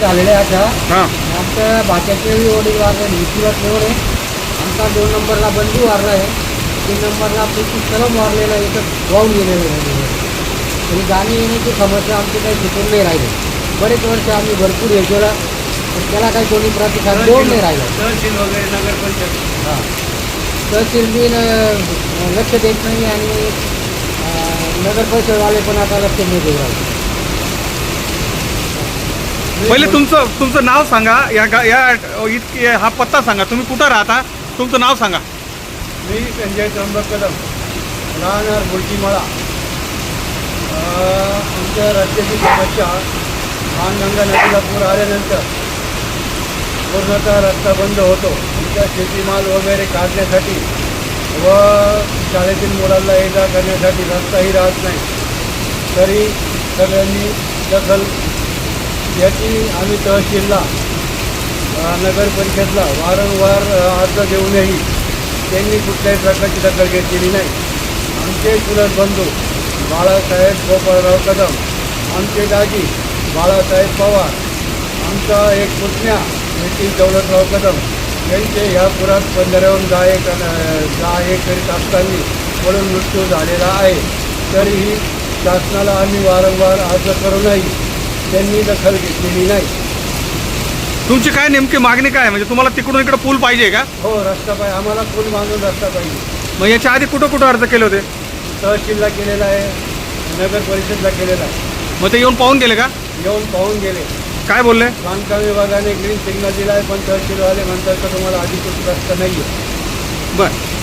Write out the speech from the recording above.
झालेल्या आहे अशा हां. आमच्या भाच्याचे वडील वारले विश्वास एवढे आमचा दोन नंबरला बंधू वारला आहे. तीन नंबरला प्रीती कलम वारलेला आहे. इथं वाहून गेलेलं आहे. तरी जाणे येण्याची समस्या आमची काही सुटून नाही राहिली. बरेच वर्ष आम्ही भरपूर हे केलं. पण त्याला काही कोणी प्रतिसाद देऊन नाही राहिलं. तहसील वगैरे नगर पंचायत हां. तहसील बी न- लक्ष देत नाही आणि अं, नगर परिषदवाले पण आता लक्ष नाही देऊ राहिले. पहिले तुमचं तुमचं नाव सांगा या गा या इतके हा पत्ता सांगा. तुम्ही कुठं राहता? तुमचं नाव सांगा. मी संजय त्र्यंबक कदम राहणार बुलटीमाळा आमच्या राज्याची समस्या गंगा नदीला पूर आल्यानंतर पूर्णतः रस्ता बंद होतो. आमच्या शेतीमाल वगैरे काढण्यासाठी व शाळेतील मुलांना ये करण्यासाठी रस्ताही राहत नाही. तरी सगळ्यांनी दखल याची आम्ही तहसीलला नगरपरिषदला नगर परिषदला वारंवार अर्ज देऊनही त्यांनी कुठल्याही प्रकारची दखल घेतलेली नाही. आमचे चुलत बंधू बाळासाहेब गोपाळराव कदम आमचे दाजी बाळासाहेब पवार आमचा एक पुतण्या नितीन दौलतराव कदम यांचे ह्या पुरात पंधराहून दहा एक जा एक करीत असताना म्हणून मृत्यू झालेला आहे. तरीही शासनाला आम्ही वारंवार अर्ज करूनही त्यांनी दखल घेतलेली नाही. तुमची काय नेमकी मागणी काय आहे? म्हणजे तुम्हाला तिकडून इकडे पूल पाहिजे का? हो रस्ता पाहिजे. आम्हाला पूल बांधून रस्ता पाहिजे. मग याच्या आधी कुठं कुठं अर्ज केले होते? तहसीलला केलेला आहे नगर परिषदला केलेला आहे. मग ते येऊन पाहून गेले का? येऊन पाहून गेले. काय बोलले? बांधकाम विभागाने ग्रीन सिग्नल दिला आहे पण तहसीलवाले म्हणतात का तुम्हाला अधिकृत रस्ता नाही आहे बर.